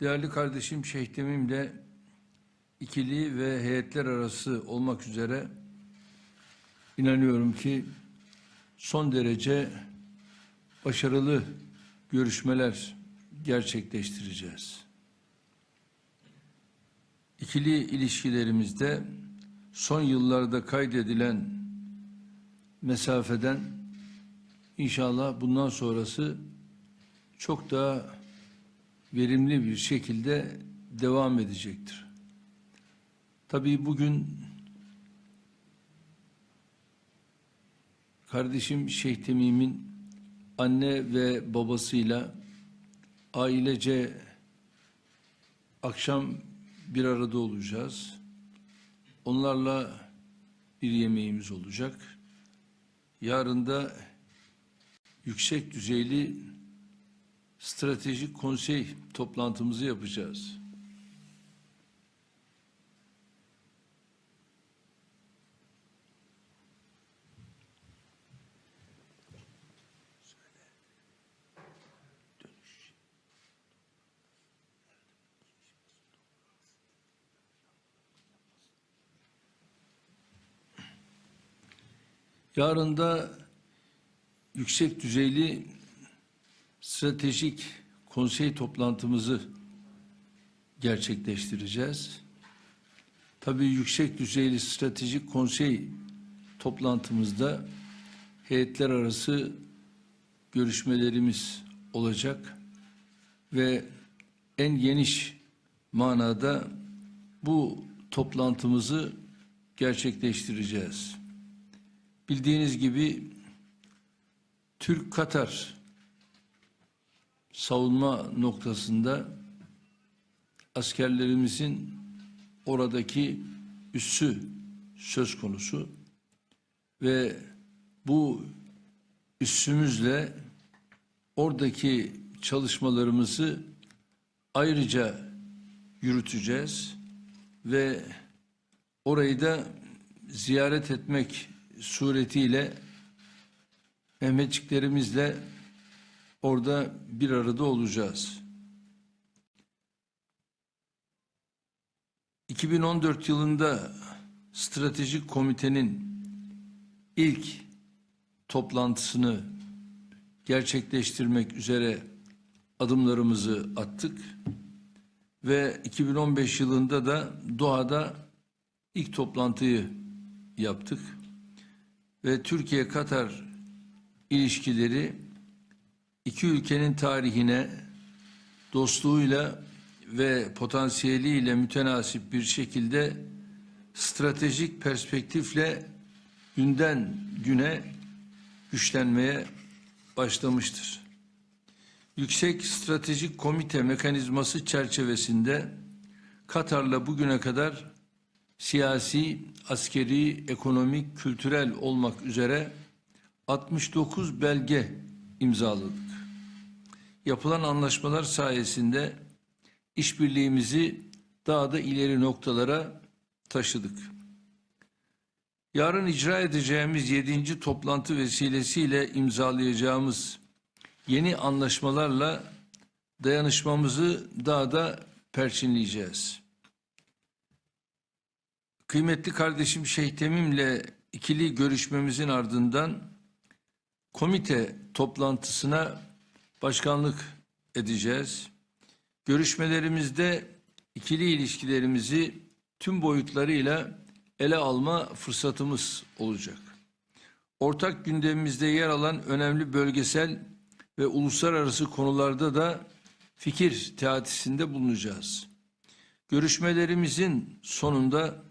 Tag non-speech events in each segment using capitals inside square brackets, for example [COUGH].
Değerli kardeşim Şeyh Temim'le ikili ve heyetler arası olmak üzere inanıyorum ki son derece başarılı görüşmeler gerçekleştireceğiz. İkili ilişkilerimizde son yıllarda kaydedilen mesafeden inşallah bundan sonrası çok daha verimli bir şekilde devam edecektir. Tabii bugün kardeşim Şeyh Temim'in anne ve babasıyla ailece akşam bir arada olacağız. Onlarla bir yemeğimiz olacak. Yarın da yüksek düzeyli stratejik konsey toplantımızı yapacağız. Yarın da yüksek düzeyli stratejik konsey toplantımızı gerçekleştireceğiz. Tabii yüksek düzeyli stratejik konsey toplantımızda heyetler arası görüşmelerimiz olacak ve en geniş manada bu toplantımızı gerçekleştireceğiz. Bildiğiniz gibi Türk-Katar savunma noktasında askerlerimizin oradaki üssü söz konusu ve bu üssümüzle oradaki çalışmalarımızı ayrıca yürüteceğiz ve orayı da ziyaret etmek suretiyle Mehmetçiklerimizle orada bir arada olacağız. 2014 yılında stratejik komitenin ilk toplantısını gerçekleştirmek üzere adımlarımızı attık ve 2015 yılında da Doha'da ilk toplantıyı yaptık ve Türkiye-Katar ilişkileri iki ülkenin tarihine dostluğuyla ve potansiyeliyle mütenasip bir şekilde stratejik perspektifle günden güne güçlenmeye başlamıştır. Yüksek Stratejik Komite mekanizması çerçevesinde Katar'la bugüne kadar siyasi, askeri, ekonomik, kültürel olmak üzere 69 belge imzaladık. Yapılan anlaşmalar sayesinde işbirliğimizi daha da ileri noktalara taşıdık. Yarın icra edeceğimiz 7. toplantı vesilesiyle imzalayacağımız yeni anlaşmalarla dayanışmamızı daha da perçinleyeceğiz. Kıymetli kardeşim Şeyh Temim'le ikili görüşmemizin ardından komite toplantısına başkanlık edeceğiz. Görüşmelerimizde ikili ilişkilerimizi tüm boyutlarıyla ele alma fırsatımız olacak. Ortak gündemimizde yer alan önemli bölgesel ve uluslararası konularda da fikir teatisinde bulunacağız. Görüşmelerimizin sonunda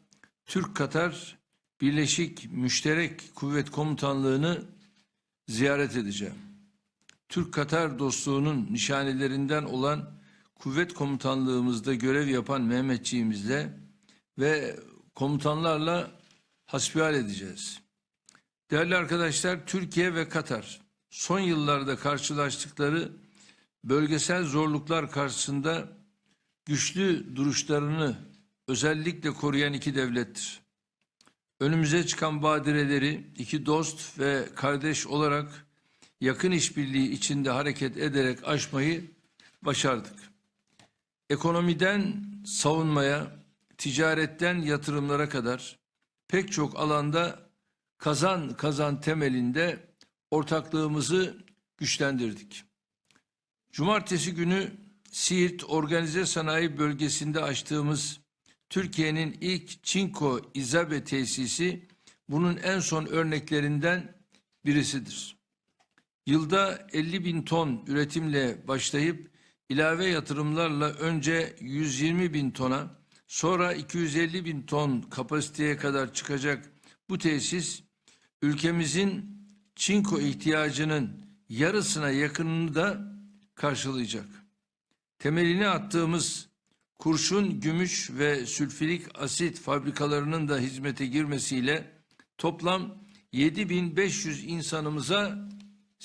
Türk-Katar Birleşik Müşterek Kuvvet Komutanlığı'nı ziyaret edeceğim. Türk-Katar dostluğunun nişanelerinden olan kuvvet komutanlığımızda görev yapan Mehmetçiğimizle ve komutanlarla hasbihal edeceğiz. Değerli arkadaşlar, Türkiye ve Katar son yıllarda karşılaştıkları bölgesel zorluklar karşısında güçlü duruşlarını özellikle koruyan iki devlettir. Önümüze çıkan badireleri iki dost ve kardeş olarak yakın işbirliği içinde hareket ederek aşmayı başardık. ekonomiden savunmaya, ticaretten yatırımlara kadar pek çok alanda kazan kazan temelinde ortaklığımızı güçlendirdik. Cumartesi günü Siirt Organize Sanayi Bölgesi'nde açtığımız Türkiye'nin ilk Çinko İzabe tesisi bunun en son örneklerinden birisidir. Yılda 50 bin ton üretimle başlayıp ilave yatırımlarla önce 120 bin tona sonra 250 bin ton kapasiteye kadar çıkacak bu tesis ülkemizin çinko ihtiyacının yarısına yakınını da karşılayacak. Temelini attığımız kurşun, gümüş ve sülfürik asit fabrikalarının da hizmete girmesiyle toplam 7500 insanımıza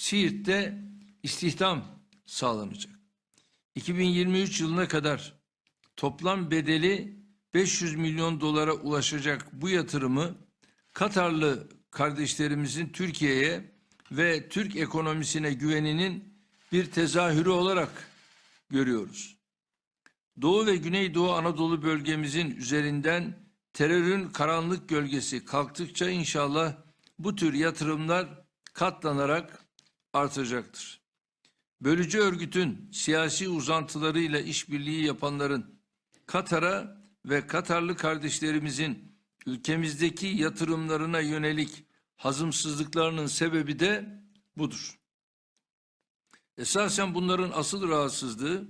Siirt'te istihdam sağlanacak. 2023 yılına kadar toplam bedeli 500 milyon dolara ulaşacak bu yatırımı Katarlı kardeşlerimizin Türkiye'ye ve Türk ekonomisine güveninin bir tezahürü olarak görüyoruz. Doğu ve Güneydoğu Anadolu bölgemizin üzerinden terörün karanlık gölgesi kalktıkça inşallah bu tür yatırımlar katlanarak artacaktır. Bölücü örgütün siyasi uzantılarıyla işbirliği yapanların Katar'a ve Katarlı kardeşlerimizin ülkemizdeki yatırımlarına yönelik hazımsızlıklarının sebebi de budur. Esasen bunların asıl rahatsızlığı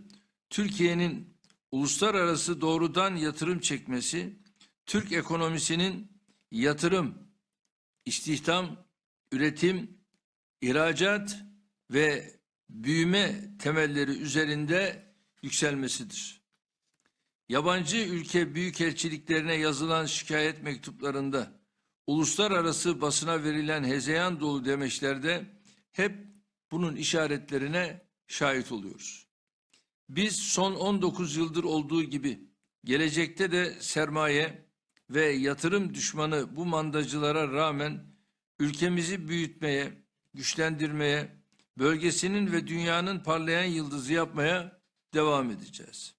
Türkiye'nin uluslararası doğrudan yatırım çekmesi, Türk ekonomisinin yatırım, istihdam, üretim, ihracat ve büyüme temelleri üzerinde yükselmesidir. Yabancı ülke büyükelçiliklerine yazılan şikayet mektuplarında uluslararası basına verilen hezeyan dolu demeçlerde hep bunun işaretlerine şahit oluyoruz. Biz son 19 yıldır olduğu gibi gelecekte de sermaye ve yatırım düşmanı bu mandacılara rağmen ülkemizi büyütmeye, güçlendirmeye, bölgesinin ve dünyanın parlayan yıldızı yapmaya devam edeceğiz.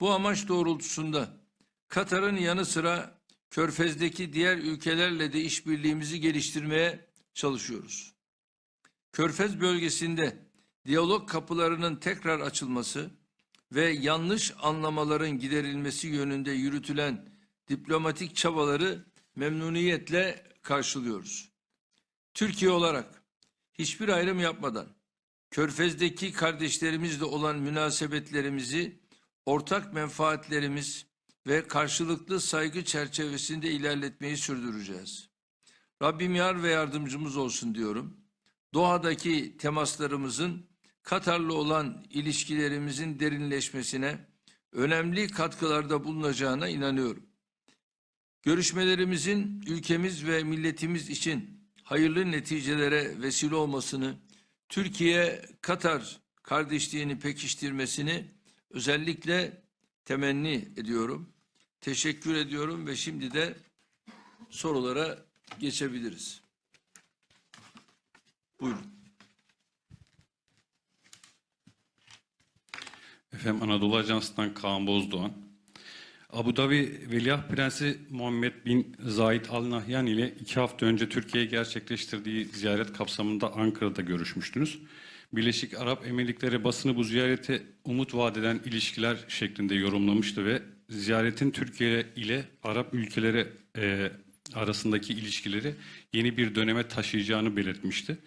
Bu amaç doğrultusunda Katar'ın yanı sıra Körfez'deki diğer ülkelerle de işbirliğimizi geliştirmeye çalışıyoruz. Körfez bölgesinde diyalog kapılarının tekrar açılması ve yanlış anlamaların giderilmesi yönünde yürütülen diplomatik çabaları memnuniyetle karşılıyoruz. Türkiye olarak hiçbir ayrım yapmadan Körfez'deki kardeşlerimizle olan münasebetlerimizi ortak menfaatlerimiz ve karşılıklı saygı çerçevesinde ilerletmeyi sürdüreceğiz. Rabbim yar ve yardımcımız olsun diyorum. Doha'daki temaslarımızın Katar'la olan ilişkilerimizin derinleşmesine önemli katkılarda bulunacağına inanıyorum. Görüşmelerimizin ülkemiz ve milletimiz için hayırlı neticelere vesile olmasını, Türkiye-Katar kardeşliğini pekiştirmesini özellikle temenni ediyorum. Teşekkür ediyorum ve şimdi de sorulara geçebiliriz. Buyurun. Efendim Anadolu Ajansı'ndan Kaan Bozdoğan. Abu Dhabi Veliaht Prensi Muhammed Bin Zayed Al Nahyan ile iki hafta önce Türkiye'ye gerçekleştirdiği ziyaret kapsamında Ankara'da görüşmüştünüz. Birleşik Arap Emirlikleri basını bu ziyarete umut vadeden ilişkiler şeklinde yorumlamıştı ve ziyaretin Türkiye ile Arap ülkeleri e, arasındaki ilişkileri yeni bir döneme taşıyacağını belirtmişti.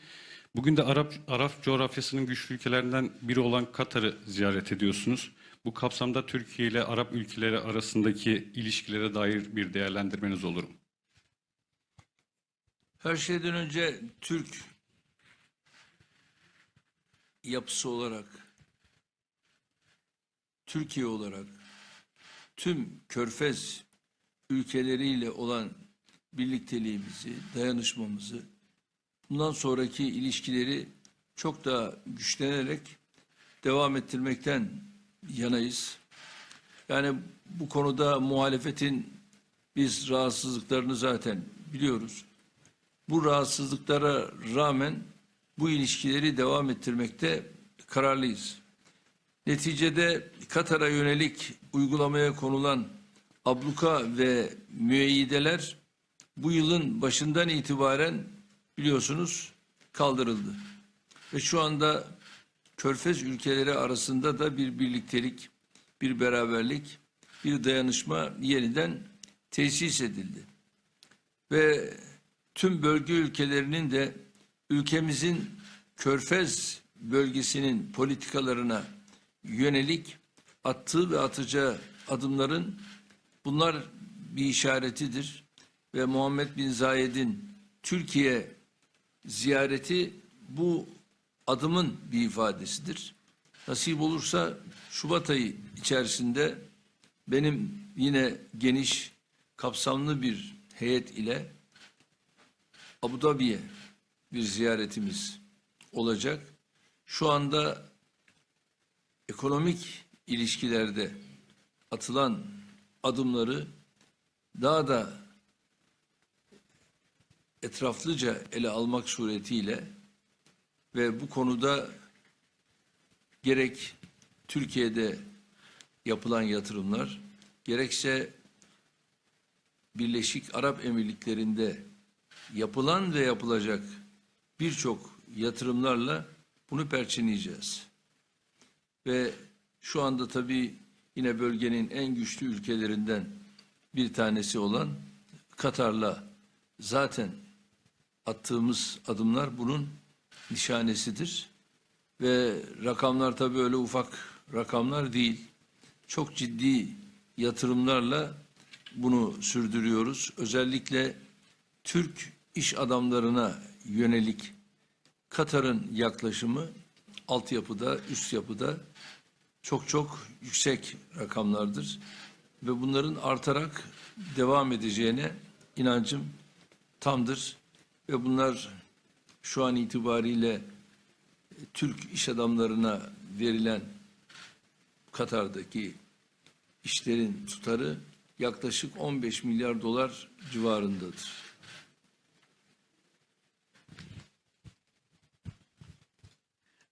Bugün de Arap, Arap coğrafyasının güçlü ülkelerinden biri olan Katar'ı ziyaret ediyorsunuz. Bu kapsamda Türkiye ile Arap ülkeleri arasındaki ilişkilere dair bir değerlendirmeniz olur mu? Her şeyden önce Türk yapısı olarak, Türkiye olarak tüm körfez ülkeleriyle olan birlikteliğimizi, dayanışmamızı, bundan sonraki ilişkileri çok daha güçlenerek devam ettirmekten yanayız. Yani bu konuda muhalefetin biz rahatsızlıklarını zaten biliyoruz. Bu rahatsızlıklara rağmen bu ilişkileri devam ettirmekte kararlıyız. Neticede Katar'a yönelik uygulamaya konulan abluka ve müeyyideler bu yılın başından itibaren biliyorsunuz kaldırıldı. Ve şu anda Körfez ülkeleri arasında da bir birliktelik, bir beraberlik, bir dayanışma yeniden tesis edildi. Ve tüm bölge ülkelerinin de ülkemizin Körfez bölgesinin politikalarına yönelik attığı ve atacağı adımların bunlar bir işaretidir. Ve Muhammed Bin Zayed'in Türkiye ziyareti bu adımın bir ifadesidir. Nasip olursa Şubat ayı içerisinde benim yine geniş, kapsamlı bir heyet ile Abu Dhabi'ye bir ziyaretimiz olacak. Şu anda ekonomik ilişkilerde atılan adımları daha da etraflıca ele almak suretiyle ve bu konuda gerek Türkiye'de yapılan yatırımlar gerekse Birleşik Arap Emirlikleri'nde yapılan ve yapılacak birçok yatırımlarla bunu perçinleyeceğiz. Ve şu anda tabii yine bölgenin en güçlü ülkelerinden bir tanesi olan Katar'la zaten attığımız adımlar bunun nişanesidir. Ve rakamlar tabii öyle ufak rakamlar değil. Çok ciddi yatırımlarla bunu sürdürüyoruz. Özellikle Türk iş adamlarına yönelik Katar'ın yaklaşımı altyapıda, üst yapıda çok çok yüksek rakamlardır. Ve bunların artarak devam edeceğine inancım tamdır. Ve bunlar şu an itibariyle Türk iş adamlarına verilen Katar'daki işlerin tutarı yaklaşık 15 milyar dolar civarındadır.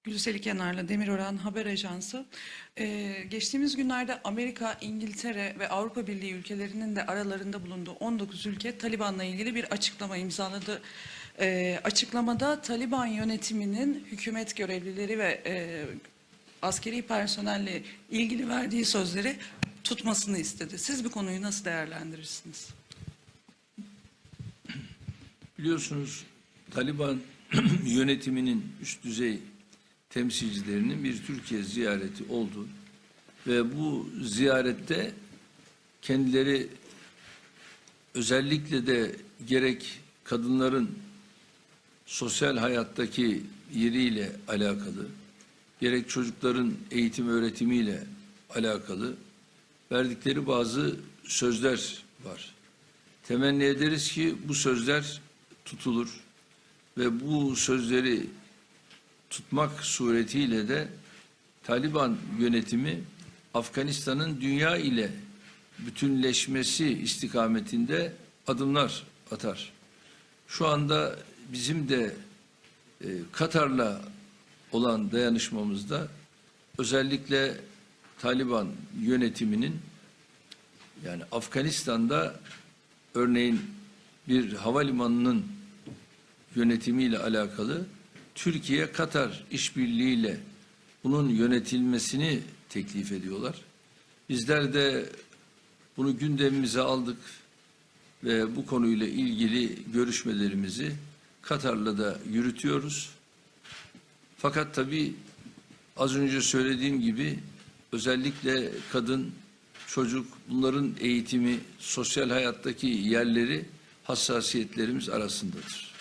Gülseli Kenar'la Demirören Haber Ajansı. Ee, geçtiğimiz günlerde Amerika, İngiltere ve Avrupa Birliği ülkelerinin de aralarında bulunduğu 19 ülke Taliban'la ilgili bir açıklama imzaladı. Ee, açıklamada Taliban yönetiminin hükümet görevlileri ve e, askeri personelle ilgili verdiği sözleri tutmasını istedi. Siz bu konuyu nasıl değerlendirirsiniz? Biliyorsunuz Taliban [CLEARS THROAT] yönetiminin üst düzey temsilcilerinin bir Türkiye ziyareti oldu. Ve bu ziyarette kendileri özellikle de gerek kadınların sosyal hayattaki yeriyle alakalı, gerek çocukların eğitim öğretimiyle alakalı verdikleri bazı sözler var. Temenni ederiz ki bu sözler tutulur ve bu sözleri tutmak suretiyle de Taliban yönetimi Afganistan'ın dünya ile bütünleşmesi istikametinde adımlar atar. Şu anda bizim de e, Katar'la olan dayanışmamızda özellikle Taliban yönetiminin yani Afganistan'da örneğin bir havalimanının yönetimiyle alakalı Türkiye Katar işbirliğiyle bunun yönetilmesini teklif ediyorlar. Bizler de bunu gündemimize aldık ve bu konuyla ilgili görüşmelerimizi Katar'la da yürütüyoruz. Fakat tabii az önce söylediğim gibi özellikle kadın, çocuk bunların eğitimi, sosyal hayattaki yerleri hassasiyetlerimiz arasındadır.